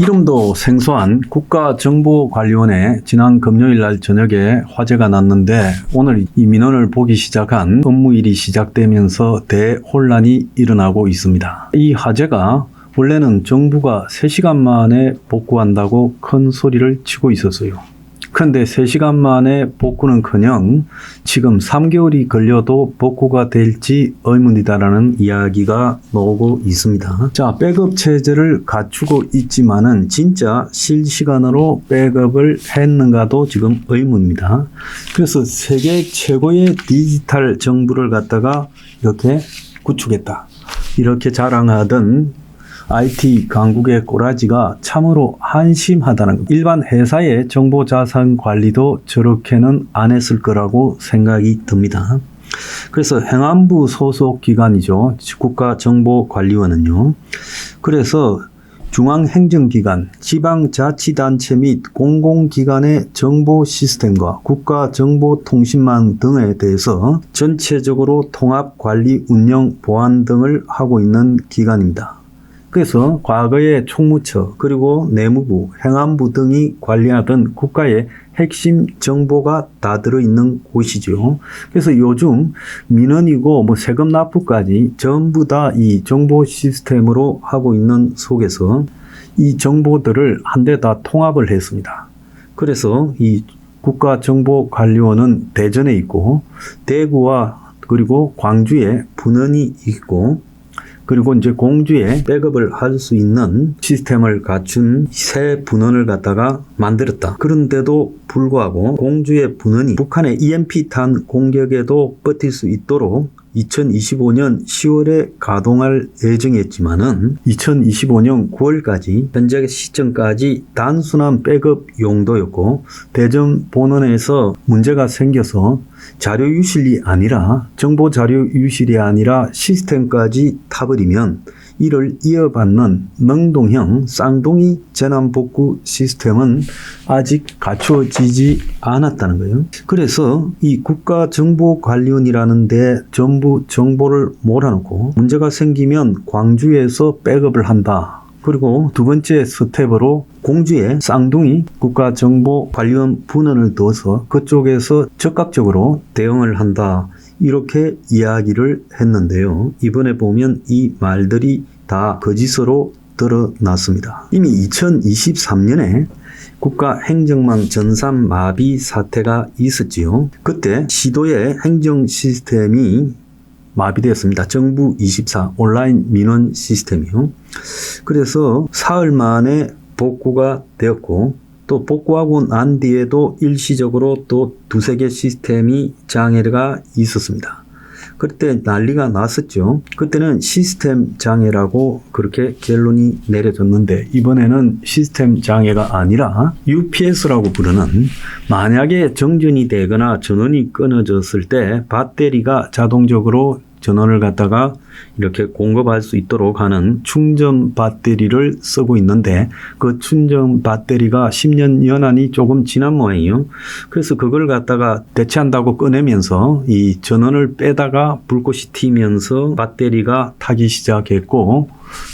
이름도 생소한 국가정보관리원에 지난 금요일 날 저녁에 화재가 났는데 오늘 이 민원을 보기 시작한 업무일이 시작되면서 대혼란이 일어나고 있습니다. 이 화재가 원래는 정부가 3시간 만에 복구한다고 큰 소리를 치고 있었어요. 그런데 3시간 만에 복구는커녕 지금 3개월이 걸려도 복구가 될지 의문이다라는 이야기가 나오고 있습니다. 자, 백업 체제를 갖추고 있지만은 진짜 실시간으로 백업을 했는가도 지금 의문입니다. 그래서 세계 최고의 디지털 정부를 갖다가 이렇게 구축했다. 이렇게 자랑하던 IT 강국의 꼬라지가 참으로 한심하다는 것. 일반 회사의 정보 자산 관리도 저렇게는 안 했을 거라고 생각이 듭니다. 그래서 행안부 소속 기관이죠. 국가정보관리원은요. 그래서 중앙행정기관, 지방자치단체 및 공공기관의 정보 시스템과 국가정보통신망 등에 대해서 전체적으로 통합 관리, 운영, 보안 등을 하고 있는 기관입니다. 그래서 과거에 총무처 그리고 내무부, 행안부 등이 관리하던 국가의 핵심 정보가 다 들어있는 곳이죠. 그래서 요즘 민원이고 뭐 세금 납부까지 전부 다 이 정보 시스템으로 하고 있는 속에서 이 정보들을 한데 다 통합을 했습니다. 그래서 이 국가정보관리원은 대전에 있고 대구와 그리고 광주에 분원이 있고 그리고 이제 공주에 백업을 할 수 있는 시스템을 갖춘 새 분원을 갖다가 만들었다. 그런데도 불구하고 공주의 분원이 북한의 EMP탄 공격에도 버틸 수 있도록 2025년 10월에 가동할 예정이었지만은 2025년 9월까지 현재 시점까지 단순한 백업 용도였고 대전 본원에서 문제가 생겨서 자료 유실이 아니라 정보 자료 유실이 아니라 시스템까지 타버리면 이를 이어받는 능동형 쌍둥이 재난복구 시스템은 아직 갖추어지지 않았다는 거예요. 그래서 이 국가정보관리원이라는 데 전부 정보를 몰아놓고 문제가 생기면 광주에서 백업을 한다. 그리고 두 번째 스텝으로 공주에 쌍둥이 국가정보관리원 분원을 둬서 그쪽에서 적극적으로 대응을 한다. 이렇게 이야기를 했는데요. 이번에 보면 이 말들이 다 거짓으로 드러났습니다. 이미 2023년에 국가 행정망 전산 마비 사태가 있었지요. 그때 시도의 행정 시스템이 마비되었습니다. 정부 24 온라인 민원 시스템이요. 그래서 사흘 만에 복구가 되었고 또 복구하고 난 뒤에도 일시적으로 또 두세 개 시스템이 장애가 있었습니다. 그때 난리가 났었죠. 그때는 시스템 장애라고 그렇게 결론이 내려졌는데 이번에는 시스템 장애가 아니라 UPS라고 부르는 만약에 정전이 되거나 전원이 끊어졌을 때 배터리가 자동적으로 전원을 갖다가 이렇게 공급할 수 있도록 하는 충전 배터리를 쓰고 있는데 그 충전 배터리가 10년 연한이 조금 지난 모양이에요. 그래서 그걸 갖다가 대체한다고 꺼내면서 이 전원을 빼다가 불꽃이 튀면서 배터리가 타기 시작했고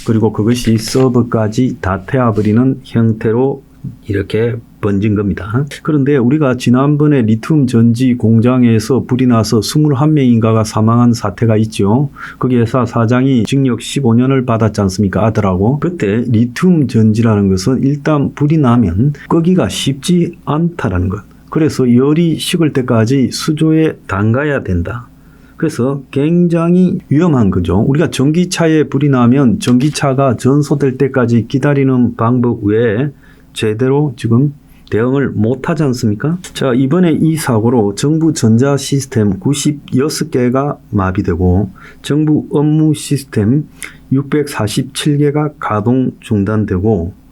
그리고 그것이 서버까지 다 태워버리는 형태로 이렇게 번진 겁니다. 그런데 우리가 지난번에 리튬 전지 공장에서 불이 나서 21명인가가 사망한 사태가 있죠. 거기에서 사장이 징역 15년을 받았지 않습니까? 아들하고. 그때 리튬 전지라는 것은 일단 불이 나면 끄기가 쉽지 않다라는 것. 그래서 열이 식을 때까지 수조에 담가야 된다. 그래서 굉장히 위험한 거죠. 우리가 전기차에 불이 나면 전기차가 전소될 때까지 기다리는 방법 외에 제대로 지금 대응을 못 하지 않습니까? 자, 이번에 이 사고로 정부 전자 시스템 96개가 마비되고 정부 업무 시스템 647개가 가동 중단되고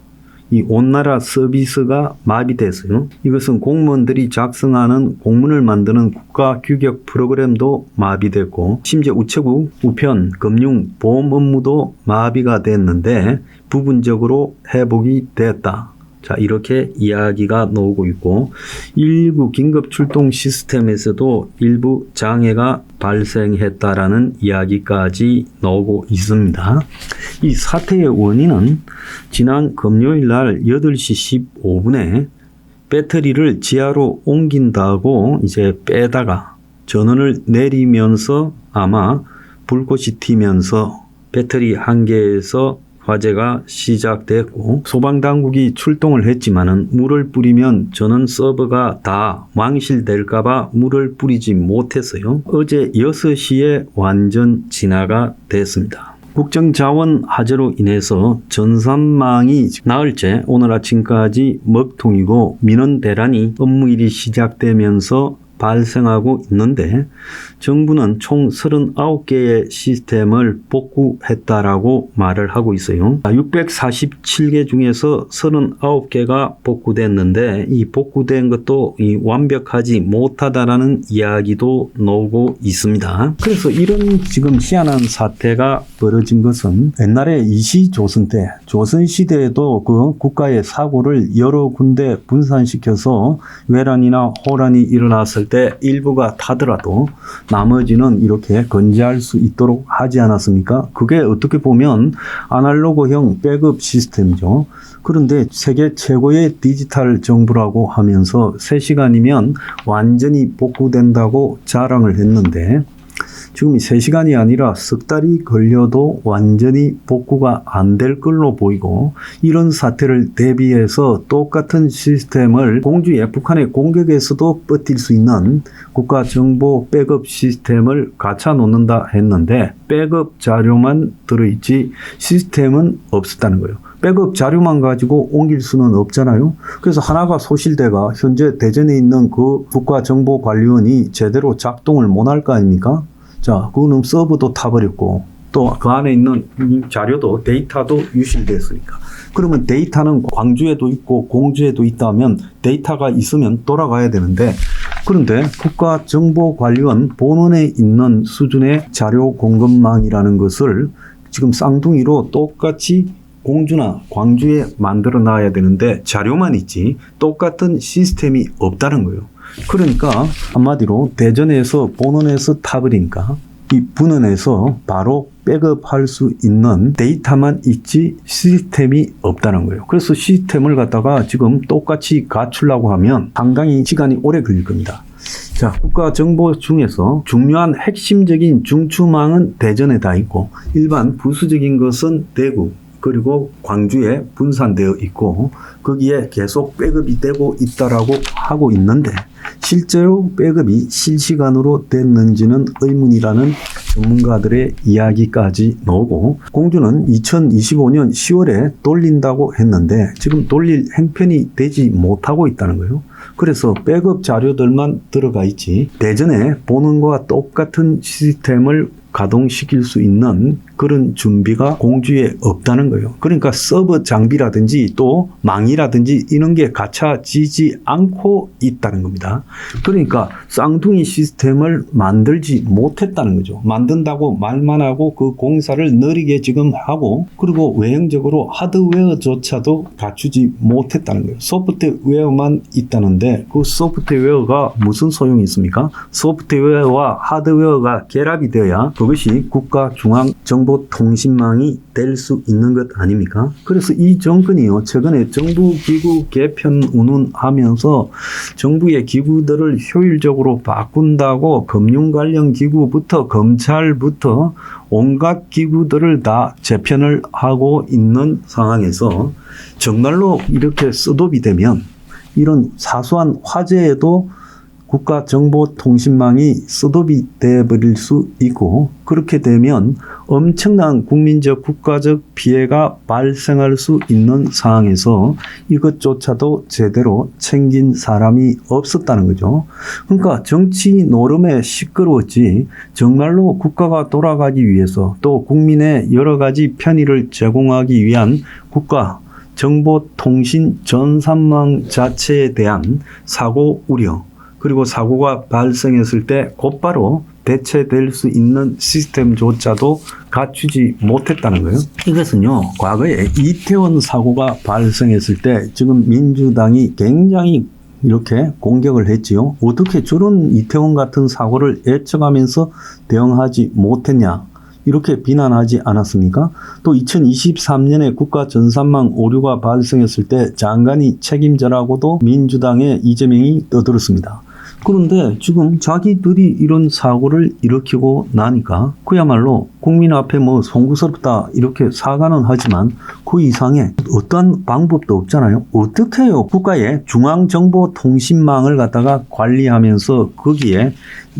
이 온나라 서비스가 마비됐어요. 이것은 공무원들이 작성하는 공문을 만드는 국가 규격 프로그램도 마비됐고 심지어 우체국, 우편, 금융, 보험 업무도 마비가 됐는데 부분적으로 회복이 됐다. 자, 이렇게 이야기가 나오고 있고, 119 긴급 출동 시스템에서도 일부 장애가 발생했다라는 이야기까지 나오고 있습니다. 이 사태의 원인은 지난 금요일 날 8시 15분에 배터리를 지하로 옮긴다고 이제 빼다가 전원을 내리면서 아마 불꽃이 튀면서 배터리 한 개에서 화재가 시작됐고 소방 당국이 출동을 했지만은 물을 뿌리면 전원 서버가 다 망실될까봐 물을 뿌리지 못했어요. 어제 6시에 완전 진화가 됐습니다. 국정자원 화재로 인해서 전산망이 나흘째 오늘 아침까지 먹통이고 민원 대란이 업무일이 시작되면서 발생하고 있는데 정부는 총 39개의 시스템을 복구했다라고 말을 하고 있어요. 647개 중에서 39개가 복구됐는데 이 복구된 것도 이 완벽하지 못하다라는 이야기도 나오고 있습니다. 그래서 이런 지금 희한한 사태가 벌어진 것은 옛날에 이시 조선 때 조선 시대에도 그 국가의 사고를 여러 군데 분산시켜서 외란이나 호란이 일어났을 때 일부가 타더라도 나머지는 이렇게 건재할 수 있도록 하지 않았습니까? 그게 어떻게 보면 아날로그형 백업 시스템이죠. 그런데 세계 최고의 디지털 정부라고 하면서 3시간이면 완전히 복구된다고 자랑을 했는데 지금 이 3시간이 아니라 석 달이 걸려도 완전히 복구가 안 될 걸로 보이고 이런 사태를 대비해서 똑같은 시스템을 공주에 북한의 공격에서도 버틸 수 있는 국가 정보 백업 시스템을 갖춰 놓는다 했는데 백업 자료만 들어있지 시스템은 없었다는 거예요. 백업 자료만 가지고 옮길 수는 없잖아요. 그래서 하나가 소실대가 현재 대전에 있는 그 국가정보관리원이 제대로 작동을 못할 거 아닙니까? 자, 그거는 서버도 타버렸고 또 그 안에 있는 이 자료도 데이터도 유실됐으니까. 그러면 데이터는 광주에도 있고 공주에도 있다면 데이터가 있으면 돌아가야 되는데 그런데 국가정보관리원 본원에 있는 수준의 자료 공급망이라는 것을 지금 쌍둥이로 똑같이 공주나 광주에 만들어 놔야 되는데 자료만 있지 똑같은 시스템이 없다는 거예요. 그러니까 한마디로 대전에서 본원에서 타버리니까 이 분원에서 바로 백업할 수 있는 데이터만 있지 시스템이 없다는 거예요. 그래서 시스템을 갖다가 지금 똑같이 갖추려고 하면 상당히 시간이 오래 걸릴 겁니다. 자, 국가 정보 중에서 중요한 핵심적인 중추망은 대전에 다 있고 일반 부수적인 것은 대구 그리고 광주에 분산되어 있고 거기에 계속 백업이 되고 있다라고 하고 있는데 실제로 백업이 실시간으로 됐는지는 의문이라는 전문가들의 이야기까지 나오고 공주는 2025년 10월에 돌린다고 했는데 지금 돌릴 행편이 되지 못하고 있다는 거예요. 그래서 백업 자료들만 들어가 있지 대전에 보는 것과 똑같은 시스템을 가동시킬 수 있는 그런 준비가 공주에 없다는 거예요. 그러니까 서버 장비라든지 또 망이라든지 이런 게 갖춰지지 않고 있다는 겁니다. 그러니까 쌍둥이 시스템을 만들지 못했다는 거죠. 만든다고 말만 하고 그 공사를 느리게 지금 하고 그리고 외형적으로 하드웨어조차도 갖추지 못했다는 거예요. 소프트웨어만 있다는데 그 소프트웨어가 무슨 소용이 있습니까? 소프트웨어와 하드웨어가 결합이 되어야 그 것이 국가 중앙 정보 통신망이 될 수 있는 것 아닙니까? 그래서 이 정권이요 최근에 정부 기구 개편 운운하면서 정부의 기구들을 효율적으로 바꾼다고 금융 관련 기구부터 검찰부터 온갖 기구들을 다 재편을 하고 있는 상황에서 정말로 이렇게 셋업이 되면 이런 사소한 화재에도 국가정보통신망이 셋업이 되어버릴 수 있고 그렇게 되면 엄청난 국민적 국가적 피해가 발생할 수 있는 상황에서 이것조차도 제대로 챙긴 사람이 없었다는 거죠. 그러니까 정치 노름에 시끄러웠지 정말로 국가가 돌아가기 위해서 또 국민의 여러 가지 편의를 제공하기 위한 국가 정보통신 전산망 자체에 대한 사고 우려 그리고 사고가 발생했을 때 곧바로 대체될 수 있는 시스템조차도 갖추지 못했다는 거예요. 이것은요, 과거에 이태원 사고가 발생했을 때 지금 민주당이 굉장히 이렇게 공격을 했지요. 어떻게 저런 이태원 같은 사고를 예측하면서 대응하지 못했냐. 이렇게 비난하지 않았습니까? 또 2023년에 국가 전산망 오류가 발생했을 때 장관이 책임져라고도 민주당의 이재명이 떠들었습니다. 그런데 지금 자기들이 이런 사고를 일으키고 나니까 그야말로 국민 앞에 뭐 송구스럽다 이렇게 사과는 하지만 그 이상의 어떠한 방법도 없잖아요. 어떻게 해요? 국가의 중앙정보통신망을 갖다가 관리하면서 거기에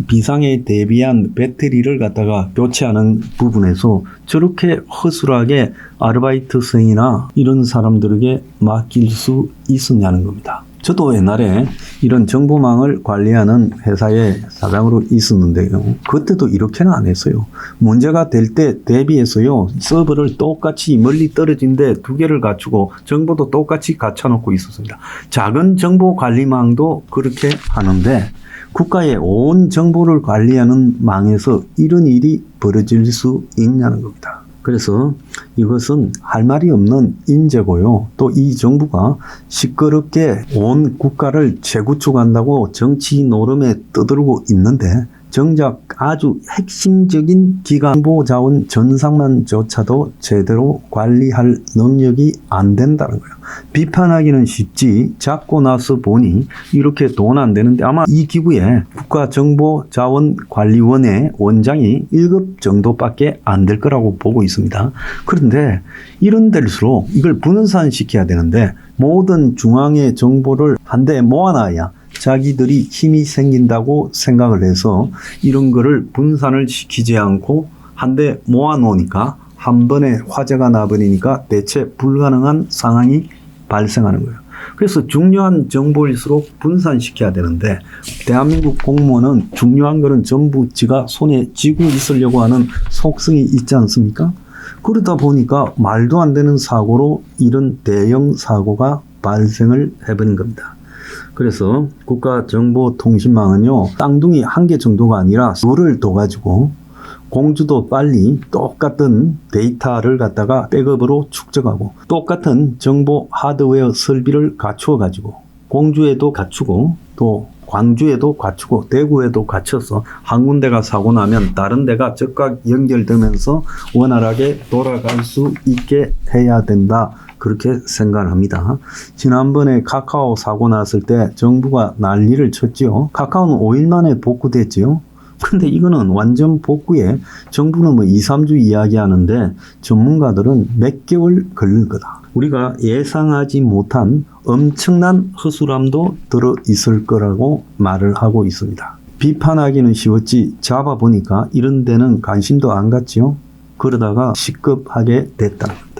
비상에 대비한 배터리를 갖다가 교체하는 부분에서 저렇게 허술하게 아르바이트생이나 이런 사람들에게 맡길 수 있었냐는 겁니다. 저도 옛날에 이런 정보망을 관리하는 회사에 사장으로 있었는데요. 그때도 이렇게는 안 했어요. 문제가 될 때 대비해서요, 서버를 똑같이 멀리 떨어진 데 두 개를 갖추고 정보도 똑같이 갖춰놓고 있었습니다. 작은 정보 관리망도 그렇게 하는데 국가의 온 정보를 관리하는 망에서 이런 일이 벌어질 수 있냐는 겁니다. 그래서 이것은 할 말이 없는 인재고요. 또 이 정부가 시끄럽게 온 국가를 재구축한다고 정치 노름에 떠들고 있는데 정작 아주 핵심적인 기관보 자원 전상만조차도 제대로 관리할 능력이 안 된다는 거예요. 비판하기는 쉽지 잡고 나서 보니 이렇게 돈 안 되는데 아마 이 기구에 국가정보자원관리원의 원장이 1급 정도밖에 안 될 거라고 보고 있습니다. 그런데 이런 데일수록 이걸 분산시켜야 되는데 모든 중앙의 정보를 한데 모아놔야 자기들이 힘이 생긴다고 생각을 해서 이런 거를 분산을 시키지 않고 한데 모아놓으니까 한 번에 화재가 나버리니까 대체 불가능한 상황이 발생하는 거예요. 그래서 중요한 정보일수록 분산시켜야 되는데 대한민국 공무원은 중요한 거는 전부 지가 손에 쥐고 있으려고 하는 속성이 있지 않습니까? 그러다 보니까 말도 안 되는 사고로 이런 대형 사고가 발생을 해버린 겁니다. 그래서 국가정보통신망은요, 쌍둥이 한 개 정도가 아니라 수를 둬가지고 공주도 빨리 똑같은 데이터를 갖다가 백업으로 축적하고 똑같은 정보 하드웨어 설비를 갖추어 가지고 공주에도 갖추고 또 광주에도 갖추고 대구에도 갖춰서 한 군데가 사고 나면 다른 데가 즉각 연결되면서 원활하게 돌아갈 수 있게 해야 된다. 그렇게 생각을 합니다. 지난번에 카카오 사고 났을 때 정부가 난리를 쳤지요. 카카오는 5일 만에 복구됐지요. 근데 이거는 완전 복구에 정부는 뭐 2, 3주 이야기하는데 전문가들은 몇 개월 걸릴 거다. 우리가 예상하지 못한 엄청난 허술함도 들어 있을 거라고 말을 하고 있습니다. 비판하기는 쉬웠지 잡아보니까 이런 데는 관심도 안 갔지요. 그러다가 시급하게 겁니다.